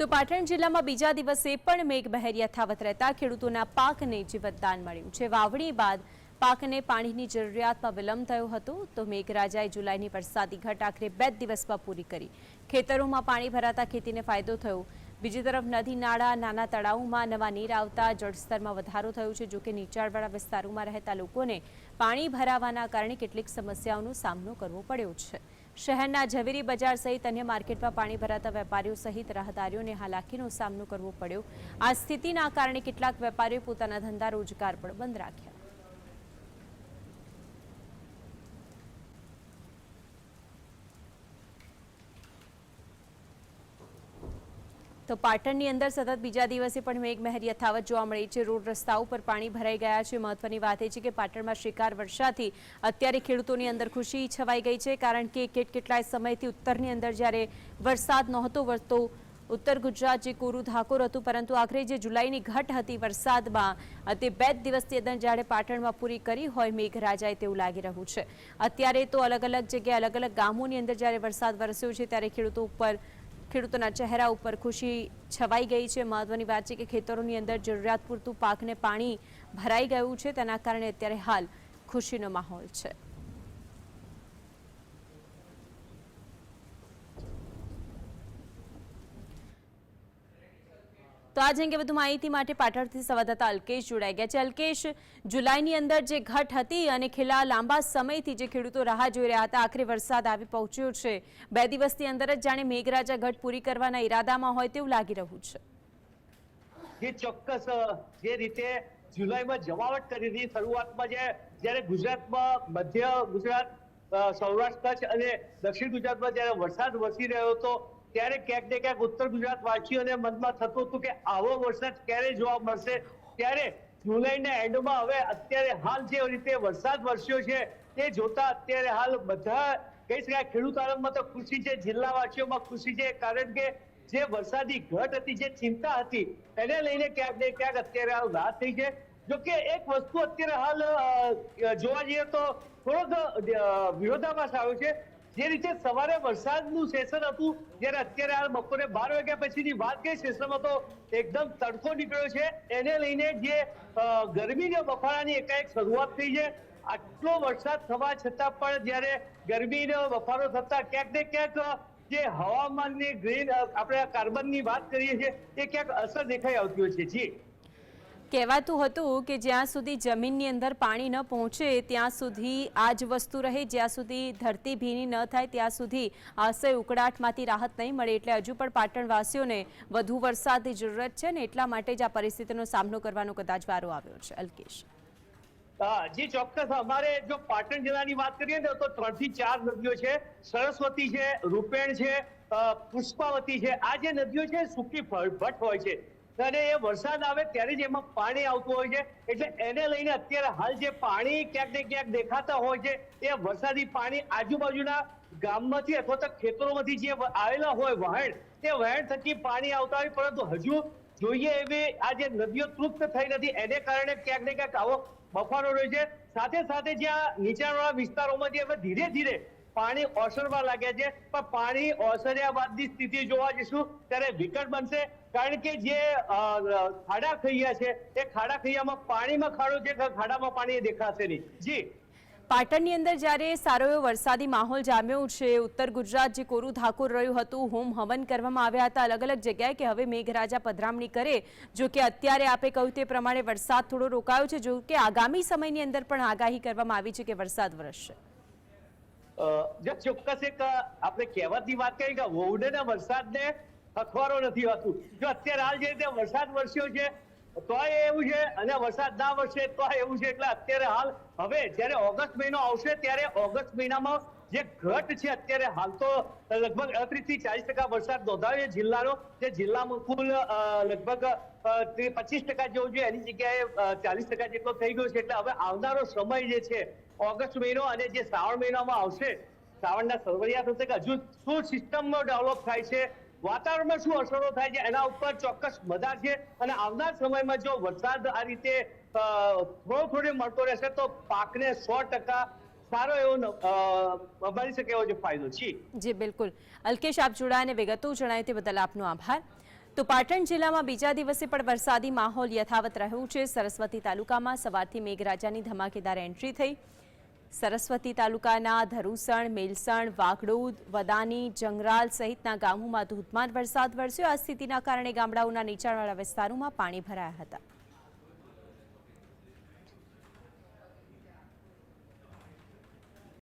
તો પાટણ જિલ્લામાં બીજા દિવસે પણ મેઘમહેર યથાવત રહેતા ખેડૂતોના પાકને જીવતદાન મળ્યું છે. વાવણી બાદ પાકને પાણીની જરૂરિયાતમાં વિલંબ થયો હતો, તો મેઘરાજાએ જુલાઈની વરસાદી ઘટ આખરે બે દિવસમાં પૂરી કરી. ખેતરોમાં પાણી ભરાતા ખેતીને ફાયદો થયો. બીજી તરફ નદી, નાળા, નાના તળાવોમાં નવા નીર આવતા, જળસ્તરમાં વધારો થયો છે. જોકે નીચાણવાળા વિસ્તારોમાં રહેતા લોકોને પાણી ભરાવાના કારણે કેટલીક સમસ્યાઓનો સામનો કરવો પડ્યો છે. શહેરના ઝવેરી બજાર સહિત અન્ય માર્કેટમાં પાણી ભરાતા વેપારીઓ સહિત રાહદારીઓને હાલાકીનો સામનો કરવો પડ્યો. આ સ્થિતિના કારણે કેટલાક વેપારીઓ પોતાના ધંધા રોજગાર પણ બંધ રાખ્યા. તો પાટણની અંદર સતત બીજા દિવસે પણ મેઘમહેર યથાવત જોવા મળી છે. રોડ રસ્તાઓ ઉપર પાણી ભરાઈ ગયા છે. મહત્વની વાત એ છે કે પાટણમાં શિકાર વર્ષાથી અત્યારે ખેડૂતોની અંદર ખુશી છવાઈ ગઈ છે કારણ કે કેટ કેટલાય સમયથી ઉત્તરની અંદર જ્યારે વરસાદ નહોતો વરસતો ઉત્તર ગુજરાત જે કોરું ધાકોર હતું, પરંતુ આખરે જે જુલાઈની ઘટ હતી વરસાદમાં, તે બે જ દિવસની અંદર જ્યારે પાટણમાં પૂરી કરી હોય મેઘરાજાએ તેવું લાગી રહ્યું છે. અત્યારે તો અલગ અલગ જગ્યાએ અલગ અલગ ગામોની અંદર જ્યારે વરસાદ વરસ્યો છે, ત્યારે ખેડૂતો ઉપર ખેડૂતોના ચહેરા ઉપર ખુશી છવાઈ ગઈ છે. મહત્વની વાત છે કે ખેતરોની અંદર જરૂરિયાત પૂરતું પાકને પાણી ભરાઈ ગયું છે. તેના કારણે અત્યારે હાલ ખુશીનો માહોલ છે. તો આ અંગે વધુ માહિતી માટે પાટણથી સંવાદદાતા અલ્કેશ જોડાઈ ગયા છે. અલ્કેશ, જુલાઈની અંદર જે ઘટ હતી અને છેલ્લા લાંબા સમયથી જે ખેડૂતો રાહ જોઈ રહ્યા હતા, આખરે વરસાદ આવી પહોંચ્યો છે. બે દિવસની અંદર જ જાણે મેઘરાજા ઘટ પૂરી કરવાના ઈરાદામાં હોય તેવું લાગી રહ્યું છે. ચોક્કસ જે રીતે જુલાઈમાં જમાવટ કરી હતી, શરૂઆતમાં જે, જ્યારે ગુજરાતમાં મધ્ય ગુજરાત સૌરાષ્ટ્ર કચ્છ અને દક્ષિણ ગુજરાતમાં જ્યારે વરસાદ વરસી રહ્યો હતો ત્યારે ક્યાંક ને ક્યાંક ઉત્તર ગુજરાત વાસીઓને મનમાં થતું હતું કે આવો વરસાદ ક્યારે જોવા મળશે? ત્યારે જુલાઈના એન્ડમાં હવે અત્યારે હાલ જે રીતે વરસાદ વરસ્યો છે, તે જોતા અત્યારે હાલ બધા કહી શકાય ખેડૂત આલમમાં તો ખુશી છે જિલ્લાવાસીઓમાં ખુશી છે, કારણ કે જે વરસાદી ઘટ હતી, જે ચિંતા હતી, એને લઈને ક્યાંક ને ક્યાંક અત્યારે હાલ રાહત થઈ છે. જોકે એક વસ્તુ અત્યારે હાલ જોવા જઈએ તો થોડોક વિરોધાભાસ આવ્યો છે. જે રીતે સવારે વરસાદનું સેશન હતું, જ્યારે અત્યારે હાલ બપોરે બાર વાગ્યા પછીની વાત કરી સેશનમાં તો એકદમ તડકો નીકળ્યો છે. એને લઈને જે ગરમીને બફારાની એકાએક શરૂઆત થઈ છે. આટલો વરસાદ થવા છતાં પણ જ્યારે ગરમીનો બફારો થતા ક્યાંક ને ક્યાંક જે હવામાનની ગ્રીન આપણે કાર્બનની વાત કરીએ છીએ, એ ક્યાંક અસર દેખાઈ આવતી હોય છે. જી. કહેવાતું હતું કે જ્યાં સુધી જમીનની અંદર પાણી ન પહોંચે, ત્યાં સુધી આ જ વસ્તુ રહે. જ્યાં સુધી ધરતી ભીની ન થાય, ત્યાં સુધી આશય ઉકળાટમાંથી રાહત નહીં મળે. એટલે હજુ પણ પાટણવાસીઓને વધુ વરસાદની જરૂરત છે ને એટલા માટે જ આ પરિસ્થિતિનો સામનો કરવાનો કદાચ વારો આવ્યો છે. અલ્કેશ. જી, ચોક્કસ. અમારે જો પાટણ જિલ્લાની વાત કરીએ ને, તો ત્રણથી ચાર નદીઓ છે. સરસ્વતી છે, રૂપેણ છે પુષ્પાવતી છે. આ જે નદીઓ છે, સૂકી ભટ્ટ હોય છે. અને એ વરસાદ આવે ત્યારે જ એમાં પાણી આવતું હોય છે. એટલે એને લઈને અત્યારે હાલ જે પાણી ક્યાંક ને ક્યાંક દેખાતા હોય છે, એ વરસાદી પાણી આજુબાજુના ગામમાંથી અથવા તો ખેતરોમાંથી જે આવેલા હોય વહેણ, તે વહેણ થકી પાણી આવતા હોય. પરંતુ હજુ જોઈએ એવી આ જે નદીઓ તૃપ્ત થઈ નથી, એને કારણે ક્યાંક ને ક્યાંક આવો બફારો રહ્યો છે. સાથે સાથે જ્યાં નીચાણવાળા વિસ્તારોમાં જે હવે ધીરે ધીરે પાણી ઓસરવા લાગ્યા છે. પણ પાણી ઓસર્યા બાદની સ્થિતિ જોવા જઈશું, ત્યારે વિકટ બનશે. કારણ કે જે ખાડા ખૈયા છે, એ ખાડા ખૈયામાં પાણીમાં ખાડો છે ખાડામાં પાણી દેખાશે નહીં. જી. પાટણની અંદર જ્યારે સારો એવો વરસાદી માહોલ જામ્યો છે, ઉત્તર ગુજરાત જે કોરું ધાકોર રહ્યું હતું, હોમ હવન કરવામાં આવ્યા હતા. અલગ અલગ જગ્યાએ કે હવે મેઘરાજા પધરામણી કરે, જો કે અત્યારે આપે કહ્યું તે પ્રમાણે વરસાદ થોડો રોકાયો છે. જો કે આગામી સમયની અંદર પણ આગાહી કરવામાં આવી છે કે વરસાદ વરસશે. જો ચોક્કસ એક આપણે કહેવતની વાત કરી કે વહુડેના વરસાદને અખબારો નથી હોતું. જો અત્યારે હાલ જે રીતે વરસાદ વરસ્યો છે, તો એવું છે, અને વરસાદ ના વરસે તો એવું છે, એટલે અત્યારે હાલ હવે જ્યારે ઓગસ્ટ મહિનો આવશે, ત્યારે ઓગસ્ટ મહિનામાં જે ઘટ છે, અત્યારે હાલ તો લગભગ અડત્રીસથી ચાલીસ ટકા વરસાદ નોંધાયો જિલ્લાનો, જે જિલ્લામાં કુલ લગભગ પચીસ ટકા જેવો છે એની જગ્યાએ ચાલીસ ટકા જેટલો થઈ ગયો છે. એટલે હવે આવનારો સમય જે છે, ઓગસ્ટ મહિનો અને જે શ્રાવણ મહિનામાં આવશે, શ્રાવણના સરવરિયા થશે કે હજુ શું સિસ્ટમ ડેવલપ થાય છે, વાતાવરણમાં શું અસરો થાય છે, એના ઉપર ચોક્કસ મદાર છે. અને આવનાર સમયમાં જો વરસાદ આ રીતે થોડો થોડો મળતો રહેશે, તો પાકને સો ટકા સારો એવો મળી શકે એવો જે ફાયદો છે. જી, બિલકુલ. અલ્કેશ, આપ જોડાયા અને વિગતો જણાવી તે બદલ આપનો આભાર. તો પાટણ જિલ્લામાં બીજા દિવસે પણ વરસાદી માહોલ યથાવત રહ્યો છે. સરસ્વતી તાલુકામાં સવારથી મેઘરાજાની ધમાકેદાર એન્ટ્રી થઈ. સરસ્વતી તાલુકાના ધરુસણ, મેલસણ વાઘડોદ વદાની, જંગરાલ સહિતના ગામોમાં ધોધમાર વરસાદ વરસ્યો. આ સ્થિતિના કારણે ગામડાઓના નીચાણવાળા વિસ્તારોમાં પાણી ભરાયા હતા.